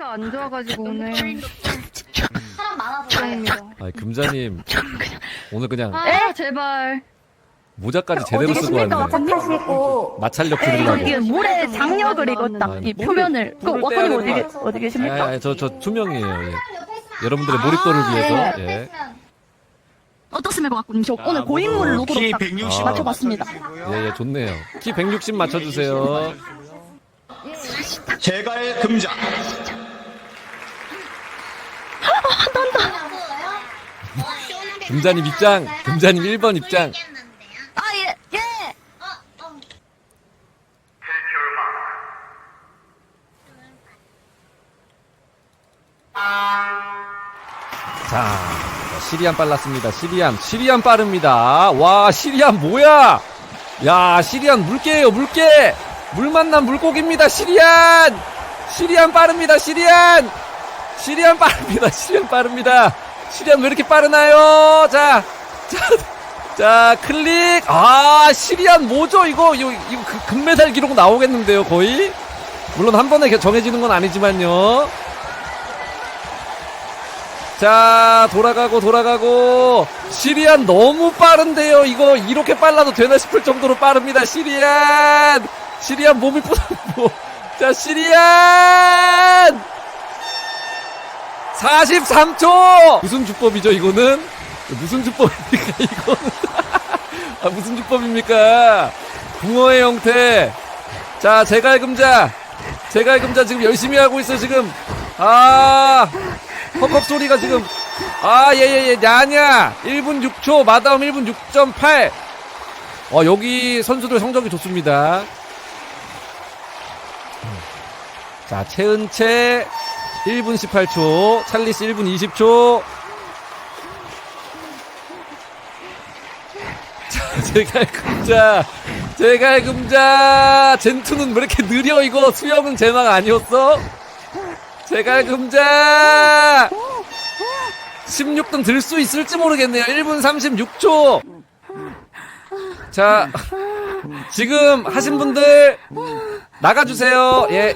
상태가 안 좋아가지고 오늘 사람 많아서 그래. 죄송합니다. 아 금자님 오늘 그냥 아 제발. 모자까지 제대로 쓰고 왔네. 타시고 마찰력 이게 부리려고. 물에 장력을 이거 딱이 표면을 그 떼야 어디 계- 어디 계십니까? 아, 저, 저 투명이에요. 예. 여러분들의 몰입도를 위해서. 네, 예. 어떻습니까, 갖고님? 저 오늘 고인물 룩으로 키 딱 160 맞춰봤습니다. 예, 예, 좋네요. 키 160 맞춰주세요. 제갈 금자 금자님 입장. 금자님 1번 입장. 아, 예, 예! 자, 시리안 빨랐습니다. 시리안. 시리안 빠릅니다. 와, 시리안 뭐야? 야, 시리안 물개예요, 물개! 물 만난 물고기입니다, 시리안! 시리안 빠릅니다, 시리안! 시리안 빠릅니다, 시리안 빠릅니다. 시리안 왜 이렇게 빠르나요? 자, 자, 자, 클릭! 아, 시리안 뭐죠, 이거? 이거, 이거 그 금메달 기록 나오겠는데요, 거의? 물론 한 번에 정해지는 건 아니지만요. 자 돌아가고 돌아가고 시리안 너무 빠른데요 이거 이렇게 빨라도 되나 싶을 정도로 빠릅니다 시리안 시리안 몸이 뿌듯고 자 시리안 43초! 무슨 주법이죠 이거는? 무슨 주법입니까 이거는? 아 무슨 주법입니까? 붕어의 형태. 자 제갈금자. 제갈금자 지금 열심히 하고 있어 지금. 아 헉헉 소리가 지금. 아 예 예예. 야냐. 1분 6초 마다움 1분 6.8 어 여기 선수들 성적이 좋습니다. 자 최은채 1분 18초 찰리스 1분 20초. 자 제갈 금자 제갈 금자. 젠투는 왜 이렇게 느려? 이거 수영은 제망 아니었어? 제갈 금자. 16등 들 수 있을지 모르겠네요. 1분 36초. 자 지금 하신 분들 나가주세요. 예